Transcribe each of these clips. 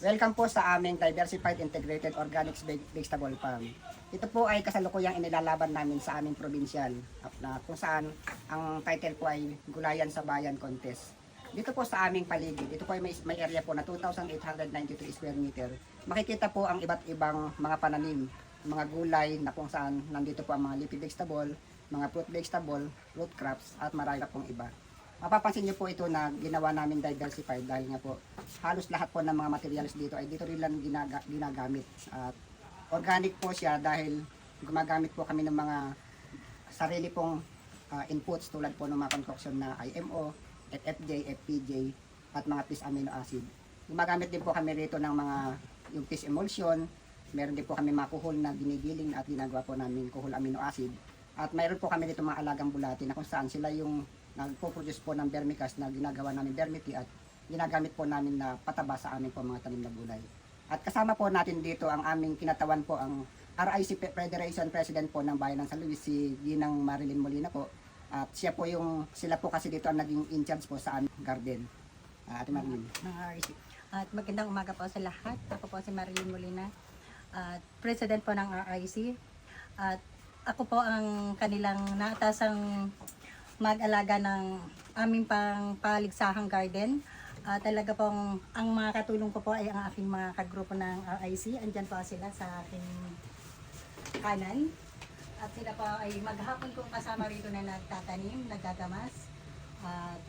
Welcome po sa aming Diversified Integrated Organics Veg- Vegetable Farm. Ito po ay kasalukuyang inilalaban namin sa aming probinsyal na kung saan ang title po ay Gulayan sa Bayan Contest. Dito po sa aming paligid, ito po ay may, may area po na 2,893 square meter. Makikita po ang iba't ibang mga pananim, mga gulay na kung saan nandito po ang mga leafy vegetable, mga fruit vegetable, root crops at marami pong iba. Mapapansin niyo po ito na ginawa namin diversified dahil nga po halos lahat po ng mga materials dito ay dito rin lang ginaga, ginagamit. At organic po siya dahil gumagamit po kami ng mga sarili pong ah, inputs tulad po ng mga concoction na IMO, FFJ, FPJ at mga fish amino acid. Gumagamit din po kami rito ng mga yung fish emulsion, meron din po kami mga kuhol na ginigiling at ginagawa po namin kuhol amino acid. At mayroon po kami dito mga alagang bulati na kung saan sila yung nagpo-produce po ng vermicast na ginagawa namin vermity at ginagamit po namin na pataba sa aming po mga tanim na gulay. At kasama po natin dito ang aming kinatawan po ang RIC Federation President po ng Bayan ng San Luis, si Ginang Marilyn Molina po. At siya po yung, sila po kasi dito ang naging in charge po sa aming garden. Uh, Ate Marilyn. RIC. At magandang umaga po sa lahat. Ako po si Marilyn Molina, at President po ng RIC. At ako po ang kanilang naatasang mag-alaga ng aming pang paligsahang garden. At talaga pong ang mga katulong ko po ay ang aking mga kagrupo ng RIC. Andyan po sila sa aking kanan. At sila po ay maghapon kong kasama rito na nagtatanim, nagagamas. At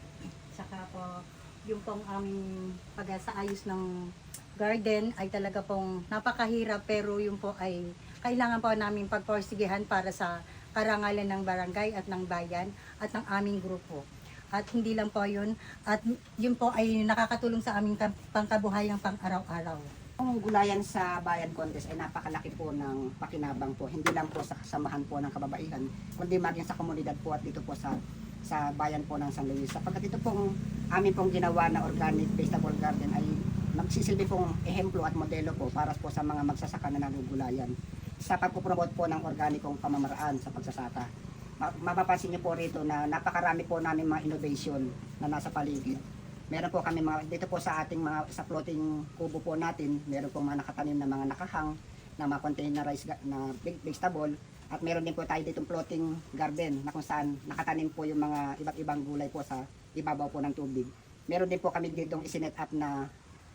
saka po yung pong aming pag-aayos ng garden ay talaga pong napakahirap pero yung po ay kailangan po namin pagporsigihan para sa karangalan ng barangay at ng bayan at ng aming grupo. At hindi lang po yun, at yun po ay nakakatulong sa aming pangkabuhayang pang-araw-araw. Ang gulayan sa Bayan Contest ay napakalaki po ng pakinabang po. Hindi lang po sa kasamahan po ng kababaihan, kundi maging sa komunidad po at dito po sa sa bayan po ng San Luis. Sapagkat ito pong amin pong ginawa na organic vegetable garden ay magsisilbi pong ehemplo at modelo po para po sa mga magsasaka na nagugulayan sa pagpupromote po ng organikong pamamaraan sa pagsasaka. Ma- Mapapansin niyo po rito na napakarami po namin mga innovation na nasa paligid. Meron po kami mga, dito po sa ating mga, sa floating kubo po natin, meron po mga nakatanim na mga nakahang, na mga containerized na vegetable. At meron din po tayo ditong floating garden na kung saan nakatanim po yung mga iba't ibang gulay po sa ibabaw po ng tubig. Meron din po kami ditong isinet up na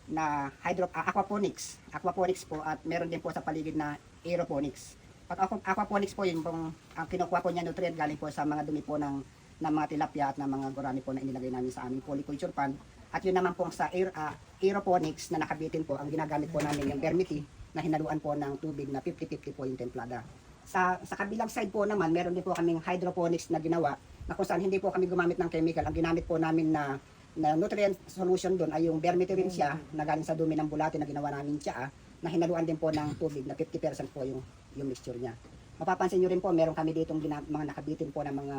na hydro ah, aquaponics. Aquaponics po at meron din po sa paligid na aeroponics. Pag aqua- aquaponics po yun pong ang kinukuha po niya nutrient galing po sa mga dumi po ng ng mga tilapia at ng mga gurami po na inilagay namin sa aming polyculture pond. At yun naman po sa air, ah, aeroponics na nakabitin po, ang ginagamit po namin yung vermity na hinaluan po ng tubig na 50-50 po yung templada. Sa, sa kabilang side po naman, meron din po kaming hydroponics na ginawa na kung saan hindi po kami gumamit ng chemical. Ang ginamit po namin na na nutrient solution doon ay yung vermity rin siya na galing sa dumi ng bulate na ginawa namin siya na hinaluan din po ng tubig na 50% po yung yung mixture niya. Mapapansin nyo rin po, meron kami ditong gina, mga nakabitin po ng mga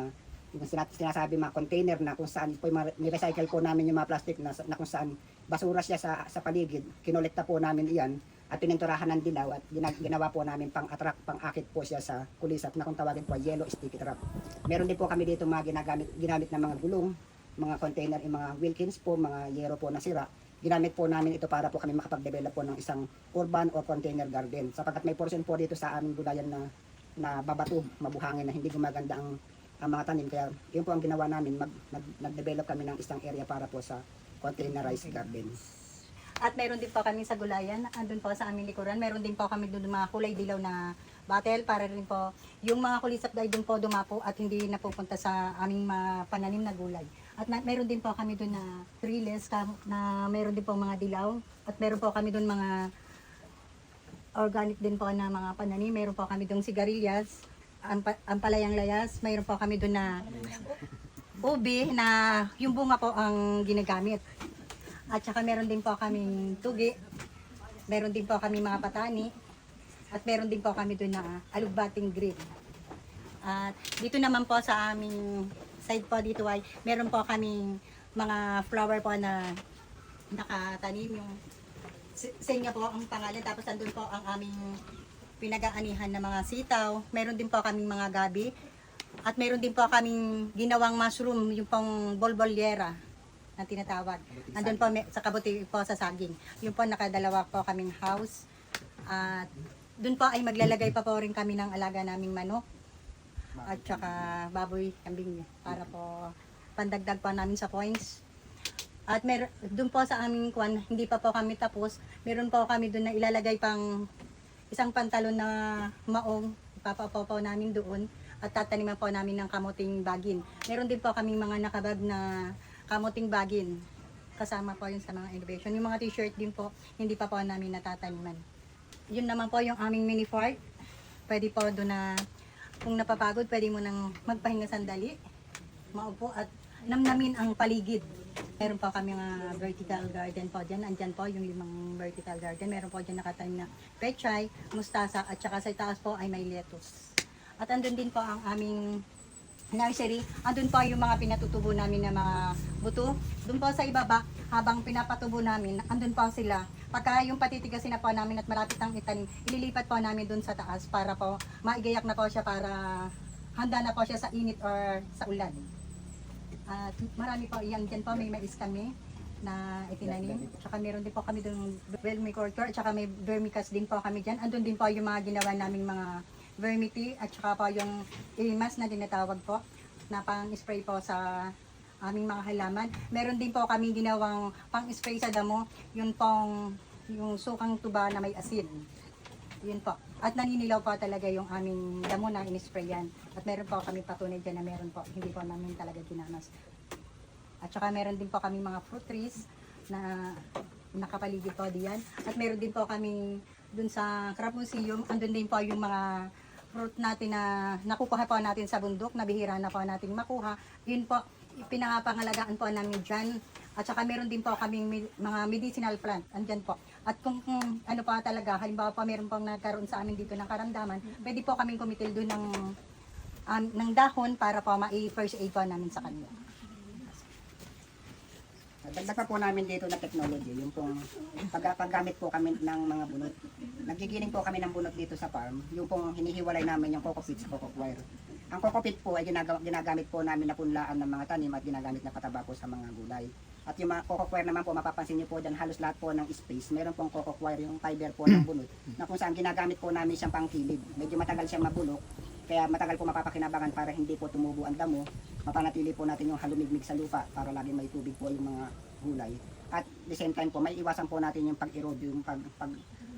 yung sina- sinasabi mga container na kung saan po ni-recycle po namin yung mga plastic na, na kung saan basura siya sa, sa paligid, kinolekta po namin iyan at pininturahan ng dilaw at gina- ginawa po namin pang attract, pang akit po siya sa kulisap na kung tawagin po yellow sticky trap. Meron din po kami dito mga ginagamit, ginamit na mga gulong, mga container, yung mga Wilkins po, mga yero po na sira. Ginamit po namin ito para po kami makapag-develop po ng isang urban or container garden. Sapagkat may portion po dito sa aming gulayan na na babato, mabuhangin na hindi gumaganda ang, ang mga tanim. Kaya yun po ang ginawa namin, mag, nag, nag-develop kami ng isang area para po sa containerized garden. At meron din po kami sa gulayan, andun po sa aming likuran. Meron din po kami doon mga kulay dilaw na battle para rin po yung mga kulisap ay doon po dumapo at hindi napupunta sa aming mga pananim na gulay. At na, meron din po kami doon na trellis ka- na meron din po mga dilaw at meron po kami doon mga organic din po na mga pananim. Meron po kami doon sigarilyas, ampa, ampalayang layas. Meron po kami doon na ubi na yung bunga po ang ginagamit. At saka meron din po kaming tugi. Meron din po kami mga patani. At meron din po kami doon na alugbating green. At dito naman po sa aming side po dito ay meron po kaming mga flower po na nakatanim yung senya po ang pangalan tapos andun po ang aming pinag-aanihan na mga sitaw. Meron din po kaming mga gabi. At meron din po kaming ginawang mushroom, yung pang bolbolyera na tinatawag. Andun po may, sa kabuti po sa saging. Yun po nakadalawa po kaming house. At dun po ay maglalagay pa po rin kami ng alaga naming manok at saka baboy, kambing para po pandagdag pa namin sa points. At mer doon po sa aming kwan, hindi pa po kami tapos. Meron po kami doon na ilalagay pang isang pantalon na maong ipapapaw po namin doon at tataniman po namin ng kamuting bagin. Meron din po kami mga nakabag na kamuting bagin. Kasama po yun sa mga innovation. Yung mga t-shirt din po, hindi pa po namin natataniman. Yun naman po yung aming mini fort. Pwede po doon na kung napapagod, pwede mo nang magpahinga sandali, maupo at namnamin ang paligid. Meron po kami mga vertical garden po dyan. Andyan po yung limang vertical garden. Meron po dyan nakatanim na pechay, mustasa, at saka sa taas po ay may lettuce. At andun din po ang aming nursery. Andun po yung mga pinatutubo namin na mga buto. Doon po sa ibaba, habang pinapatubo namin, andun po sila. Pagka yung patitigasin na po namin at malapit ang itanim, ililipat po namin doon sa taas para po maigayak na po siya para handa na po siya sa init or sa ulan. At marami po, yan dyan po, may mais kami na itinanim. Tsaka meron din po kami doon vermiculture, tsaka may vermicast din po kami dyan. Andun din po yung mga ginawa naming mga vermity at tsaka po yung ilmas na dinatawag po na pang-spray po sa aming mga halaman. Meron din po kami ginawang pang-spray sa damo, yun pong yung sukang tuba na may asin. Yun po. At naninilaw po talaga yung aming damo na in-sprayan. At meron po kami patunay dyan na meron po. Hindi po namin talaga ginamas. At saka meron din po kami mga fruit trees na nakapaligid po diyan. At meron din po kami dun sa Crab Museum, andun din po yung mga fruit natin na nakukuha po natin sa bundok, na bihira na po natin makuha. Yun po, pinapangalagaan po namin dyan. At saka meron din po kaming mi- mga medicinal plant, andyan po. At kung, kung ano pa talaga, halimbawa pa meron pong nagkaroon sa amin dito ng karamdaman, pwede po kaming kumitil doon ng, um, ng dahon para po ma-first aid po namin sa kanila. Dagdag pa po namin dito na technology, yung pong pag, paggamit po kami ng mga bunot. Nagigiling po kami ng bunot dito sa farm, yung pong hinihiwalay namin yung coco pit sa coco. Ang coco pit po ay ginaga- ginagamit po namin na punlaan ng mga tanim at ginagamit na pataba po sa mga gulay. At yung mga coco wire naman po, mapapansin niyo po dyan, halos lahat po ng space, meron pong coco wire, yung fiber po ng bunot, na kung saan ginagamit po namin siyang pangkilid. Medyo matagal siyang mabulok, kaya matagal po mapapakinabangan para hindi po tumubo ang damo. Mapanatili po natin yung halumigmig sa lupa para laging may tubig po yung mga gulay. At the same time po, may iwasan po natin yung pag-erode, yung pag, pag,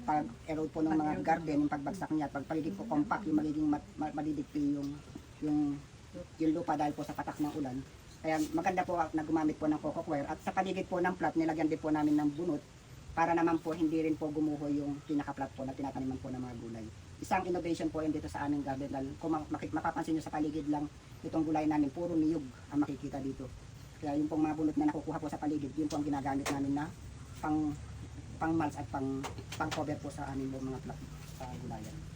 pag-erode po ng mga garden, yung pagbagsak niya, at pag paligid po compact, yung magiging mat, ma- madidikpi yung, yung, yung lupa dahil po sa patak ng ulan. Kaya maganda po na gumamit po ng coco wire. At sa paligid po ng plat, nilagyan din po namin ng bunot para naman po hindi rin po gumuho yung pinaka-plat po na tinataniman po ng mga gulay. Isang innovation po yun dito sa aming garden. Lalo, kung mapapansin nyo sa paligid lang itong gulay namin, puro niyog ang makikita dito. Kaya yung pong mga bunot na nakukuha po sa paligid, yun po ang ginagamit namin na pang pang mulch at pang pang cover po sa aming mga plat sa gulayan.